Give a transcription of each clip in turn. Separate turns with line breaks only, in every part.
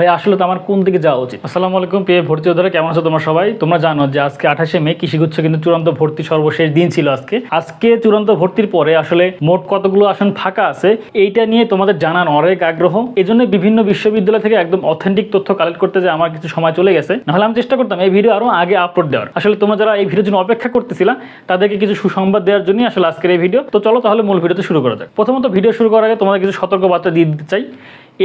ভাই, আসলে তো আমার কোন দিকে যাওয়া উচিত? আসসালামু আলাইকুম পেয়ে ভর্তি যোদ্ধারা কেমন আছো তোমরা সবাই? তোমরা জানো যে আজকে আঠাশে মে, কৃষিগুচ্ছ কিন্তু চূড়ান্ত ভর্তি সর্বশেষ দিন ছিল আজকে। আজকে চূড়ান্ত ভর্তির পরে আসলে মোট কতগুলো আসন ফাঁকা আছে, এইটা নিয়ে তোমাদের জানার অনেক আগ্রহ। এই জন্য বিভিন্ন বিশ্ববিদ্যালয় থেকে একদম অথেন্টিক তথ্য কালেক্ট করতে যে আমার কিছু সময় চলে গেছে। নাহলে আমি চেষ্টা করতাম এই ভিডিও আরও আগে আপলোড দেওয়ার। আসলে তোমরা যারা এই ভিডিওর জন্য অপেক্ষা করতেছিলা, তাদেরকে কিছু সুসংবাদ দেওয়ার জন্যই আসলে আজকের এই ভিডিও। তো চলো তাহলে মূল ভিডিওতে শুরু করা যাক। প্রথমত ভিডিও শুরু করার আগে তোমাদের কিছু সতর্কবার্তা দিয়ে দিতে চাই।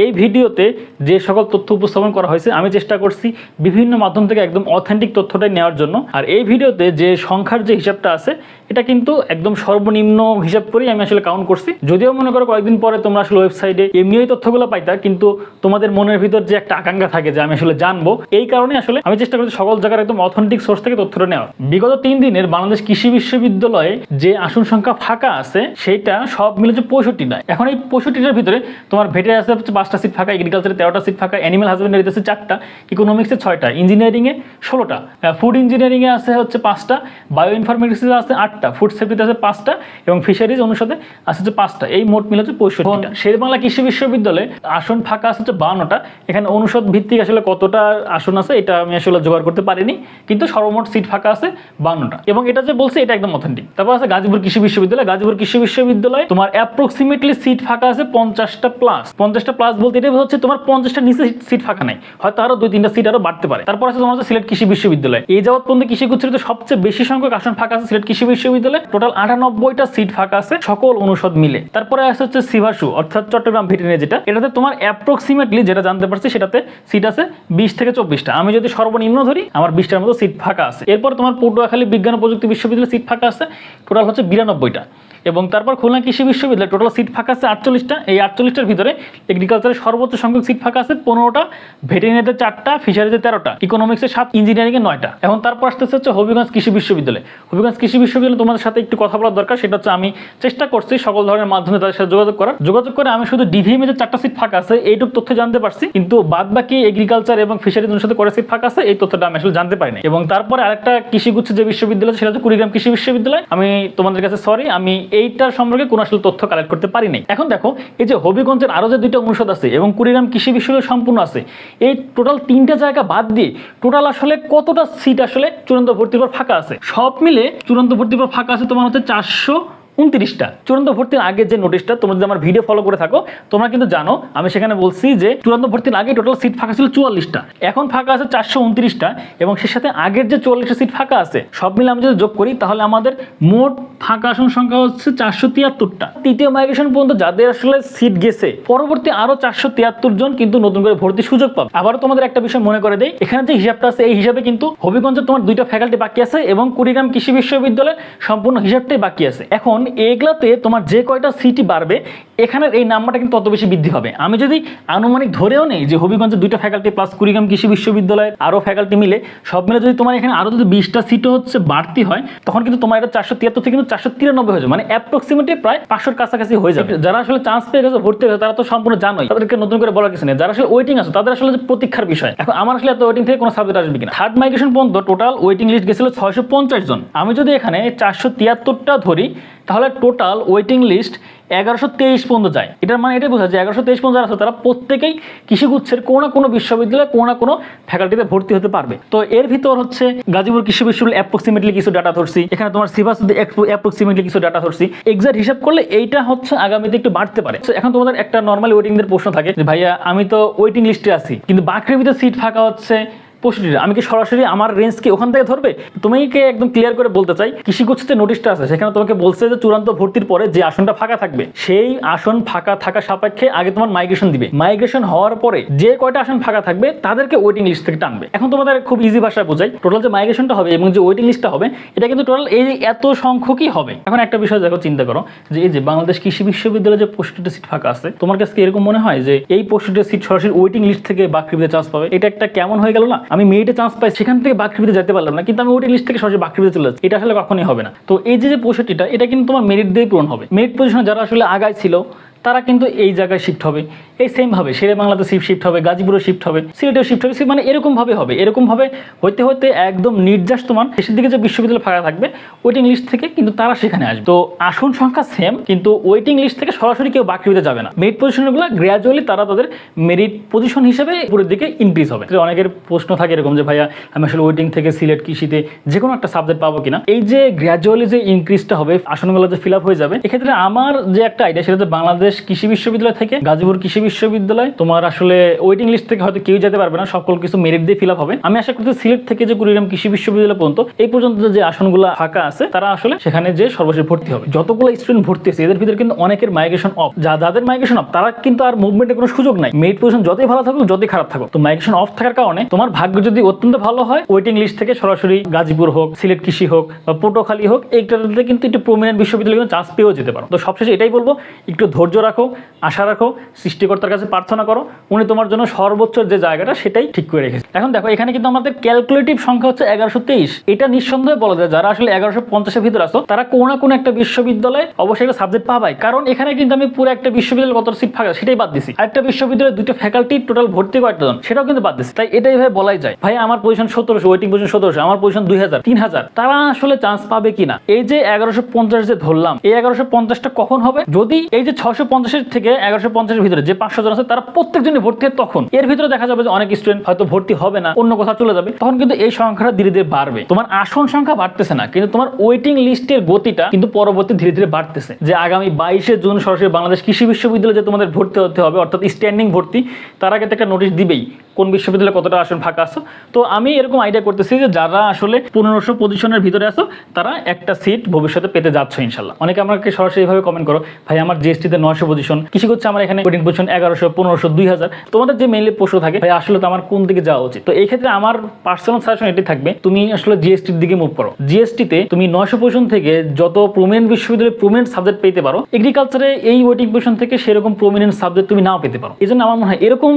এই ভিডিওতে যে সকল তথ্য উপস্থাপন করা হয়েছে, আমি চেষ্টা করছি বিভিন্ন মাধ্যম থেকে একদম অথেন্টিক তথ্যটাই নেওয়ার জন্য। আর এই ভিডিওতে যে সংখ্যার যে হিসাবটা আছে, এটা কিন্তু একদম সর্বনিম্ন হিসাব করেই আমি আসলে কাউন্ট করছি। যদিও মনে করো কয়েকদিন পরে তোমরা আসলে ওয়েবসাইটে এমনি তথ্যগুলো পাইতা, কিন্তু তোমাদের মনের ভিতর যে একটা আকাঙ্ক্ষা থাকে যে আমি আসলে জানব, এই কারণে আসলে আমি চেষ্টা করছি সকল জায়গার একদম অথেন্টিক সোর্স থেকে তথ্যটা নেওয়া বিগত তিন দিনের বাংলাদেশ কৃষি বিশ্ববিদ্যালয়ে যে আসন সংখ্যা ফাঁকা আছে সেটা সব মিলে যে পঁয়ষট্টিটা এখন এই পঁয়ষট্টিটার ভিতরে তোমার ভেটে আছে হচ্ছে পাঁচটা সিট ফাঁকা এগ্রিকালচারে তেরোটা সিট ফাঁকা অ্যানিমাল হাজবেন্ডারিতে আছে চারটা ইকোনমিক্সে ছয়টা ইঞ্জিনিয়ারিংয়ে ষোলোটা ফুড ইঞ্জিনিয়ারিংয়ে আছে হচ্ছে পাঁচটা বায়ো ইনফরমেটিক্সে আছে আটটা ফুড সেফটিতে আছে পাঁচটা এবং ফিশারিজ অনুষদে আছে হচ্ছে পাঁচটা এই মোট মিলে হচ্ছে পঁয়ষট্টিটা। শের বাংলা কৃষি বিশ্ববিদ্যালয়ে আসন ফাঁকা আছে হচ্ছে বাউন্নটা এখানে অনুষদ ভিত্তিক আসলে কতটা আসন আছে এটা আমি আসলে জোগাড় করতে পারিনি কিন্তু সর্বমোট সিট ফাঁকা আছে বাউন্নটা এবং এটা যে বলছে এটা একদম অথেন্টিক তারপর আছে গাজীপুর কৃষি বিশ্ববিদ্যালয় গাজীপুর কৃষি বিশ্ববিদ্যালয় তোমার অ্যাপ্রক্সিমেটলি সিট ফাঁকা আছে পঞ্চাশটা প্লাস পঞ্চাশটা প্লাস বলতে এটা হচ্ছে তোমার পঞ্চাশটা নিচে সিট ফাঁকা নাই। হয়তো আরও দুই তিনটা সিট আরও বাড়তে পারে। তারপর আছে তোমার সিলেট কৃষি বিশ্ববিদ্যালয়। এই যাবৎ পর্যন্ত কৃষি গুচ্ছরিত সবচেয়ে বেশি সংখ্যক আসন ফাঁকা আছে সিলেট কৃষি বিশ্ববিদ্যালয়। টোটাল আটানব্বইটা সিট ফাঁকা আছে, সকল অনুষদ মিলে। তারপরে আছে হচ্ছে সিভাসু, অর্থাৎ চট্টগ্রাম ভেটেরিনারি যেটা। এটাতে তোমার অ্যাপ্রক্সিমেটলি যেটা জানতে পারছি সেটাতে সিট আছে বিশ থেকে চব্বিশটা। আমি যদি সর্বনিম্ন ধরি, আমার বিশটার মতো সিট ফাঁকা আছে। এরপর তোমার পটুয়াখালী বিজ্ঞান প্রযুক্তি বিশ্ববিদ্যালয় সিট ফাঁকা আছে টোটাল হচ্ছে বিরানব্বইটা। এবং তারপর খুলনা কৃষি বিশ্ববিদ্যালয় টোটাল সিট ফাঁকা আছে আটচল্লিশটা। এই আটচল্লিশটার ভিতরে এগ্রিকালচারের সর্বোচ্চ সংখ্যক সিট ফাঁকা আছে পনেরোটা ভেটেরিনারিতে চারটা ফিশারিতে তেরোটা ইকোনমিক্সে সাত ইঞ্জিনিয়ারিংয়ে নয়টা। এখন তারপর আসতেছে হচ্ছে হবিগঞ্জ কৃষি বিশ্ববিদ্যালয়। হবিগঞ্জ কৃষি বিশ্ববিদ্যালয় তোমাদের সাথে একটু কথা বলার দরকার, সেটা হচ্ছে আমি চেষ্টা করছি সকল ধরনের মাধ্যমে তাদের সাথে যোগাযোগ করার। যোগাযোগ করে আমি শুধু ডিভিএম যে চারটা সিট ফাঁকা আছে, এইটুকু তথ্য জানতে পারছি, কিন্তু বাদ বাকি এগ্রিকালচার এবং ফিশারিজ অনুসারে করে সিট ফাঁকা আছে, এই তথ্যটা আমি আসলে জানতে পারিনি। এবং তারপরে আরেকটা কৃষিগুচ্ছ যে বিশ্ববিদ্যালয় সেটা হচ্ছে কুড়িগ্রাম কৃষি বিশ্ববিদ্যালয়। আমি তোমাদের কাছে সরি আমি এইটার সম্পর্কে কোনো আসলে তথ্য কালেক্ট করতে পারি নাই। এখন দেখো, এই যে হবিগঞ্জের আরও যে দুইটা অনুষদ আছে এবং কুড়িগ্রাম কৃষি বিশ্ববিদ্যালয় সম্পূর্ণ আছে, এই টোটাল তিনটা জায়গা বাদ দিয়ে টোটাল আসলে কতটা সিট আসলে চূড়ান্ত ভর্তির পর ফাঁকা আছে? সব মিলে চূড়ান্ত ভর্তির পর ফাঁকা আছে তোমার হচ্ছে চারশো উনত্রিশটা। চূড়ান্ত ভর্তির আগে যে নোটিশটা তোমরা যদি আমার ভিডিও ফলো করে থাকো, তোমরা কিন্তু জানো, আমি সেখানে বলছি যে চূড়ান্ত ভর্তির আগে টোটাল সিট ফাঁকা ছিল চুয়াল্লিশটা। এখন ফাঁকা আছে চারশো উনত্রিশটা এবং সে সাথে আগের যে চুয়াল্লিশটা সিট ফাঁকা আছে, সব মিলে আমি যদি যোগ করি, তাহলে আমাদের মোট ফাঁকা আসন সংখ্যা হচ্ছে চারশো তিয়াত্তরটা। তৃতীয় মাইগ্রেশন পর্যন্ত যাদের আসলে সিট গেছে, পরবর্তী আরও চারশো তিয়াত্তর জন কিন্তু নতুন করে ভর্তির সুযোগ পাবে। আবারও তোমাদের একটা বিষয় মনে করে দেয় এখানে যে হিসাবটা আছে, এই হিসাবে কিন্তু হবিগঞ্জে তোমার দুইটা ফ্যাকাল্টি বাকি আছে এবং কুড়িগ্রাম কৃষি বিশ্ববিদ্যালয়ের সম্পূর্ণ হিসাবটাই বাকি আছে। এখন এগুলাতে তোমার যে কয়টা সিটি বাড়বে এখানের এই নাম্বারটা কিন্তু তত বেশি বৃদ্ধি হবে। আমি যদি আনুমানিক ধরেও নেই যে হবিগঞ্জের দুইটা ফ্যাকাল্টি প্লাস কুড়িগ্রাম কৃষি বিশ্ববিদ্যালয়ের আরও ফ্যাকাল্টি মিলে সব মিলে যদি তোমার এখানে আরও যদি বিশটা সিটও হচ্ছে বাড়তি হয় তখন কিন্তু তোমার এটা চারশো তিয়াত্তর থেকে কিন্তু চারশো তিরানব্বই হয়ে যাবে। মানে অ্যাপ্রক্সিমেটলি প্রায় পাঁচশোর কাছাকাছি হয়ে যাবে। যারা আসলে চান্স পেয়ে গেছে ভর্তি হয়েছে তারা তো সম্পূর্ণ জানোই। তাদেরকে নতুন করে বলার কিছু নেই। যারা আসলে ওয়েটিং আছে তাদের আসলে যে প্রতীক্ষার বিষয়। এখন আমার আসলে এত ওয়েটিং থেকে কোনো সাবজেক্ট আসবে কিনা? থার্ড মাইগ্রেশন পর্যন্ত টোটাল ওয়েটিং লিস্ট গেছিল ছয়শো পঞ্চাশ জন। আমি যদি এখানে চারশো তিয়াত্তরটা ধরি তাহলে টোটাল ওয়েটিং লিস্ট এগারোশো তেইশ পর্যন্ত যায়। এটার মানে এটাই বোঝা যায় এগারোশো তেইশ পর্যন্ত যারা আছে তারা প্রত্যেকেই কৃষিগুচ্ছের কোনো না কোনো বিশ্ববিদ্যালয়ে কোনো না কোনো ফ্যাকাল্টিতে ভর্তি হতে পারবে। তো এর ভিতর হচ্ছে গাজীপুর কৃষি বিশ্ববিদ্যালয় অ্যাপ্রক্সিমেটলি কিছু ডাটা ধরছি এখানে তোমার সিভাস অ্যাপ্রক্সিমেটলি কিছু ডাটা ধরছি এক্সাক্ট হিসাব করলে এইটা হচ্ছে আগামীতে একটু বাড়তে পারে। So, এখন তোমাদের একটা নর্মাল ওয়েটিংদের প্রশ্ন থাকে যে ভাইয়া আমি তো ওয়েটিং লিস্টে আছি কিন্তু ভিতরে সিট ফাঁকা হচ্ছে পঁয়ষট্টিটা আমি কি সরাসরি আমার রেঞ্জ কি ওখান থেকে ধরবে? তোমাকে একদম ক্লিয়ার করে বলতে চাই? কৃষিগুচ্ছতে নোটিশটা আছে, সেখানে তোমাকে বলছে যে চূড়ান্ত ভর্তির পরে যে আসনটা ফাঁকা থাকবে, সেই আসন ফাঁকা থাকা সাপেক্ষে আগে তোমার মাইগ্রেশন দিবে। মাইগ্রেশন হওয়ার পরে যে কয়টা আসন ফাঁকা থাকবে, তাদেরকে ওয়েটিং লিস্ট থেকে টানবে। এখন তোমাদের খুব ইজি ভাষায় বোঝাই টোটাল যে মাইগ্রেশনটা হবে এবং যে ওয়েটিং লিস্টটা হবে, এটা কিন্তু টোটাল এই এত সংখ্যকই হবে। এখন একটা বিষয় দেখো, চিন্তা করো, যে এই যে বাংলাদেশ কৃষি বিশ্ববিদ্যালয়ে যে পঁয়ষট্টিটা সিট ফাঁকা আছে, তোমার কাছে এরকম মনে হয় যে এই পঁয়ষট্টিটা সিট সরাসরি ওয়েটিং লিস্ট থেকে বাকৃবিতে চান্স পাবে? এটা একটা কেমন হয়ে গেল না? আমি মেরিটে চান্স পাই, সেখান থেকে বাকৃবিতে যেতে পারলাম না, কিন্তু আমি ওইটা লিস্ট থেকে সরাসরি বাকৃবিতে চলে যাচ্ছি। এটা আসলে কখনোই হবে না। তো এই যে যে পঁয়ষট্টিটা এটা কিন্তু তোমার মেরিট দিয়ে পূরণ হবে। মেরিট পজিশনে যারা আসলে আগায় ছিল তারা কিন্তু এই জায়গায় শিফট হবে। এই সেম ভাবে শেরে বাংলাতে শিফট হবে গাজীপুরে শিফট হবে, সিলেটেও শিফট হবে মানে এরকম ভাবে হবে। এরকম ভাবে হইতে হইতে একদম নির্যাস তোমার শেষের দিকে যে বিশ্ববিদ্যালয় ফাঁকা থাকবে ওয়েটিং লিস্ট থেকে কিন্তু তারা সেখানে আসবে। তো আসন সংখ্যা সেম কিন্তু ওয়েটিং লিস্ট থেকে সরাসরি কেউ বাকি হতে যাবে না। মেরিট পজিশনগুলো গ্র্যাজুয়ালি তারা তাদের মেরিট পজিশন হিসেবে উপরের দিকে ইনক্রিজ হবে। অনেকের প্রশ্ন থাকে এরকম যে, ভাইয়া, আমি আসলে ওয়েটিং থেকে সিলেট কৃষিতে যে কোনো একটা সাবজেক্ট পাবো কিনা? এই যে গ্র্যাজুয়ালি যে ইনক্রিজটা হবে, আসনগুলো যে ফিল আপ হয়ে যাবে, এক্ষেত্রে আমার যে একটা আইডিয়া সেটা হচ্ছে বাংলাদেশ কৃষি বিশ্ববিদ্যালয় থেকে গাজীপুর কৃষি বিশ্ববিদ্যালয়। তোমার আসলে ওয়েটিং লিস্ট থেকে হয়তো কেউ যেতে পারবে না, সকল কিছু মেরিট দিয়ে ফিল আপ হবে। আমি আশা করছি সিলেট থেকে যে কুড়িগ্রাম কৃষি বিশ্ববিদ্যালয় পর্যন্ত, এই পর্যন্ত যে আসনগুলো ফাঁকা আছে, তারা আসলে সেখানে যে সর্বশেষ ভর্তি হবে। যতগুলো স্টুডেন্ট ভর্তি আছে, এদের ভিতরে কিন্তু অনেকের মাইগ্রেশন অফ যা যাদের মাইগ্রেশন অফ তারা কিন্তু আর মুভমেন্টের কোনো সুযোগ নাই। মেরিট পজিশন যতই ভালো থাকুক, যতই খারাপ থাকুক, তো মাইগ্রেশন অফ থাকার কারণে তোমার ভাগ্য যদি অত্যন্ত ভালো হয় ওয়েটিং লিস্ট থেকে সরাসরি গাজীপুর হোক, সিলেট কৃষি হোক বা পটুয়াখালী হোক, এইটাতে কিন্তু একটু প্রমিনেন্ট বিশ্ববিদ্যালয় কিন্তু চান্স পেয়েও যেতে পারো। তো সবশেষে এটাই বলব, একটু ধৈর্য রাখো, আশা রাখো, সৃষ্টিকর্তার কাছে প্রার্থনা করো, উনি তোমার জন্য সর্বোচ্চ যে জায়গাটা সেটাই ঠিক করে রেখেছে। এখন দেখো, এখানে কিন্তু আমাদের ক্যালকুলেটিভ সংখ্যা হচ্ছে এগারোশো এটা নিঃসন্দেহে বলা যায়, যারা আসলে এগারোশো পঞ্চাশের ভিতরে আসো তারা কোনো না কোনো একটা বিশ্ববিদ্যালয়ে অবশ্যই একটা সাবজেক্ট পাবাই। কারণ এখানে কিন্তু আমি পুরো একটা বিশ্ববিদ্যালয় কত সিট ফাঁকা, সেটাই বাদ দিছি। আরেকটা বিশ্ববিদ্যালয়ে দুটো ফ্যাকাল্টি টোটাল ভর্তি কয়েকটা জন সেটাও কিন্তু বাদ দিছি। তাই এটাই ভাই বলাই যায়। ভাই, আমার পজিশন সতেরোশো ওয়েটিং পজিশন সতেরোশো, আমার পজিশন দুই হাজার, তিন হাজার। তারা আসলে চান্স পাবে কিনা? এই যে এগারোশো পঞ্চাশ যে ধরলাম, এই এগারোশো পঞ্চাশটা কখন হবে? যদি এই যে ছশো পঞ্চাশের থেকে এগারোশো পঞ্চাশের ভিতরে যে পাঁচশো জন আছে, তারা প্রত্যেকজনই ভর্তি হয় তখন। এর ভিতরে দেখা যাবে যে অনেক স্টুডেন্ট হয়তো ভর্তি হবে না, অন্য কোথাও চলে যাবে। তখন কিন্তু এই সংখ্যাটা ধীরে ধীরে বাড়বে। তোমার আসন সংখ্যা বাড়তেছে না, কিন্তু তোমার ওয়েটিং লিস্টের গতিটা কিন্তু পরবর্তী ধীরে ধীরে বাড়তেছে। যে আগামী বাইশে জুন সরাসরি বাংলাদেশ কৃষি বিশ্ববিদ্যালয়ে যে তোমাদের ভর্তি হতে হবে, অর্থাৎ স্ট্যান্ডিং ভর্তি, তার আগে একটা নোটিশ দিবেই। কোন বিশ্ববিদ্যালয়ে কতটা আসন ফাঁকা আছো? তো আমি এরকম আইডিয়া করতেছি যে যারা আসলে পনেরোশো পজিশনের ভিতরে আছো, তারা একটা সিট ভবিষ্যতে পেতে যাচ্ছ ইনশাল্লাহ। অনেকে আমাকে সরাসরি এইভাবে কমেন্ট করো, ভাই, আমার জিএসটিতে নয়শো পজিশন কৃষি করছে আমার এখানে ওয়েটিং পজিশন এগারোশো, পনেরোশো, দুই হাজার। তোমাদের যে মেইনলি প্রশ্ন থাকে, ভাই, আসলে তো আমার কোন দিকে যাওয়া উচিত? তো এই ক্ষেত্রে আমার পার্সোনাল সাজেশন এটি থাকবে, তুমি আসলে জিএসটির দিকে মুভ করো। জিএসটিতে তুমি নয়শো পজিশন থেকে যত প্রমিনেন্ট বিশ্ববিদ্যালয়ে প্রমিনেন্ট সাবজেক্ট পেতে পারো এগ্রিকালচারে এই ওয়েটিং পজিশন থেকে সেরকম প্রমিনেন্ট সাবজেক্ট তুমি নাও পেতে পারো। এই জন্য আমার মনে হয় এরকম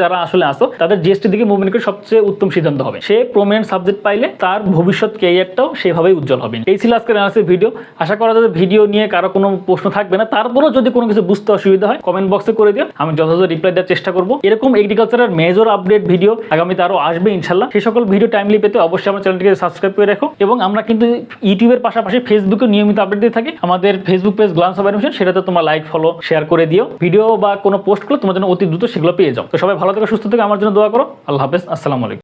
যারা আসলে আসো তাদের জিএসটি দিকে মুভমেন্ট করে সবচেয়ে উত্তম সিদ্ধান্ত হবে। সে প্রমিনেন্ট সাবজেক্ট পাইলে তার ভবিষ্যৎ ক্যারিয়ারটাও সেভাবেই উজ্জ্বল হবে। এই ছিল আজকের অ্যানালিসিস ভিডিও আশা করা যাবে ভিডিও নিয়ে কারও কোনো প্রশ্ন থাকবে না। তারপরেও যদি কোনো কিছু বুঝতে অসুবিধা হয় কমেন্ট বক্সে করে দিও। আমি যথাযথ রিপ্লাই দেওয়ার চেষ্টা করব। এরকম এগ্রিকালচারের মেজর আপডেট ভিডিও আগামীতে আরও আসবে ইনশাল্লাহ সেই সকল ভিডিও টাইমলি পেতে অবশ্যই আমার চ্যানেলটিকে সাবস্ক্রাইব করে রাখো। এবং আমরা কিন্তু ইউটিউবের পাশাপাশি ফেসবুকে নিয়মিত আপডেট দিয়ে থাকি। আমাদের Facebook page glance of admission সেটাতে তোমরা লাইক ফলো শেয়ার করে দিও। ভিডিও বা কোনো পোস্ট করলে তোমার জন্য অতি দ্রুত সেগুলো পেয়ে যাও। তো সবাই ভালো থেকে, সুস্থ থেকে। আমার জন্য দোয়া করো। আল্লাহ হাফেজ। আসসালামু আলাইকুম।